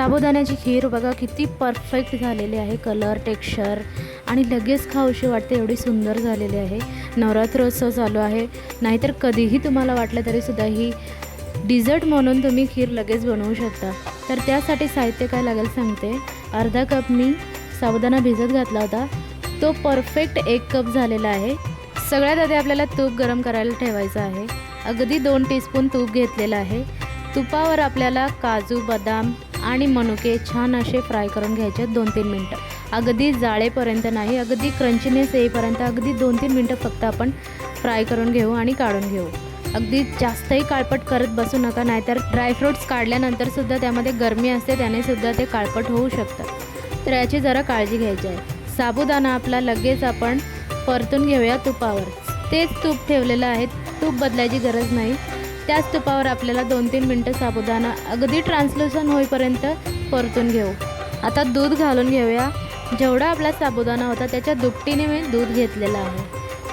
साबुदाण्याची खीर बघा किती परफेक्ट झालेली आहे. कलर टेक्स्चर आणि लगेच खाऊशी वाटते एवढी सुंदर झालेली आहे. नवरात्रोत्सव चालू आहे. नाहीतर कधीही तुम्हाला वाटलं तरीसुद्धा ही डिझर्ट म्हणून तुम्ही खीर लगेच बनवू शकता. तर त्यासाठी साहित्य काय लागेल सांगते. अर्धा कप मी साबुदाणा भिजत घातला होता. तो परफेक्ट एक कप झालेला आहे. सगळ्यात आधी आपल्याला तूप गरम करायला ठेवायचं आहे. अगदी दोन टीस्पून तूप घेतलेलं आहे. तुपावर आपल्याला काजू बदाम आणि मनुके छान असे फ्राय करून घ्यायचे दोन तीन मिनटं. अगदी जाळेपर्यंत नाही अगदी क्रंचीनेस येईपर्यंत अगदी दोन तीन मिनटं फक्त आपण फ्राय करून घेऊ आणि काढून घेऊ. अगदी जास्तही काळपट करत बसू नका नाहीतर ड्रायफ्रूट्स काढल्यानंतरसुद्धा त्यामध्ये गरमी असते त्यानेसुद्धा ते काळपट होऊ शकतं. तर याची जरा काळजी घ्यायची आहे. साबुदाणा आपला लगेच आपण परतून घेऊया तुपावर. तेच तूप ठेवलेलं आहे तूप बदलायची गरज नाही. त्याच तुपावर आपल्याला दोन तीन मिनटं साबुदाणा अगदी ट्रान्सल्युशन होईपर्यंत परतून घेऊ. आता दूध घालून घेऊया. जेवढा आपला साबुदाणा होता त्याच्या दुपटीने मी दूध घेतलेलं आहे.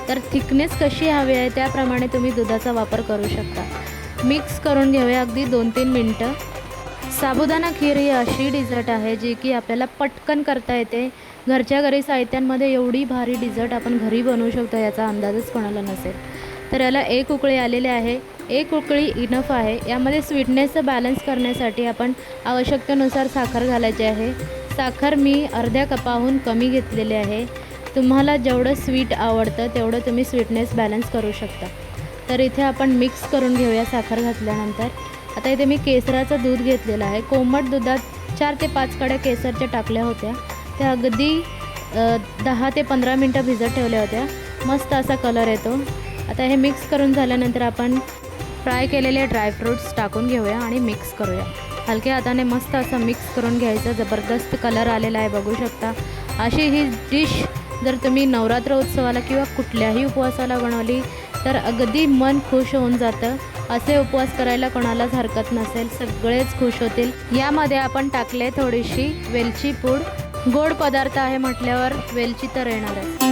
तर थिकनेस कशी हवी आहे त्याप्रमाणे तुम्ही दुधाचा वापर करू शकता. मिक्स करून घेऊया अगदी दोन तीन मिनटं. साबुदाणा खीर ही अशी डिझर्ट आहे जी की आपल्याला पटकन करता येते. घरच्या घरी साहित्यांमध्ये एवढी भारी डिझर्ट आपण घरी बनवू शकतो याचा अंदाजच कोणाला नसेल. तर याला एक उकळी आलेली आहे. एक उकळी इनफ आहे. यामध्ये स्वीटनेसचं बॅलन्स करण्यासाठी आपण आवश्यकतेनुसार साखर घालायची आहे. साखर मी अर्ध्या कपाहून कमी घेतलेली आहे. तुम्हाला जेवढं स्वीट आवडतं तेवढं तुम्ही स्वीटनेस बॅलन्स करू शकता. तर इथे आपण मिक्स करून घेऊया साखर घातल्यानंतर. आता इथे मी केसराचं दूध घेतलेलं आहे. कोमट दुधात चार ते पाच कड्या केसरच्या टाकल्या होत्या. त्या अगदी दहा ते पंधरा मिनटं भिजत ठेवल्या होत्या. मस्त असा कलर येतो. आता हे मिक्स करून झाल्यानंतर आपण फ्राय केलेले ड्रायफ्रूट्स टाकून घेऊया आणि मिक्स करूया. हलक्या हाताने मस्त असं मिक्स करून घ्यायचं. जबरदस्त कलर आलेला आहे बघू शकता. अशी ही डिश जर तुम्ही नवरात्र उत्सवाला किंवा कुठल्याही उपवासाला बनवली तर अगदी मन खुश होऊन जातं. असे उपवास करायला कोणालाच हरकत नसेल. सगळेच खुश होतील. यामध्ये आपण टाकले थोडीशी वेलची पूड. गोड पदार्थ आहे म्हटल्यावर वेलची तर येणारच.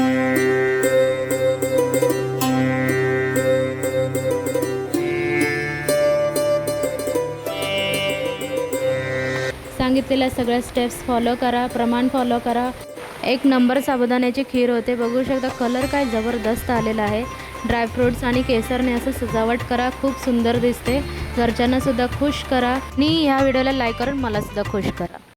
सांगितलेल्या सगळ्या स्टेप्स फॉलो करा प्रमाण फॉलो करा. एक नंबर साबुदाण्याची खीर होते. बघू शकता कलर काय जबरदस्त आलेला आहे. ड्रायफ्रूट्स आणि केसरने असं सजावट करा. खूप सुंदर दिसते. घरच्यांना सुद्धा खुश करा. आणि ह्या व्हिडिओला लाईक करून मला सुद्धा खुश करा.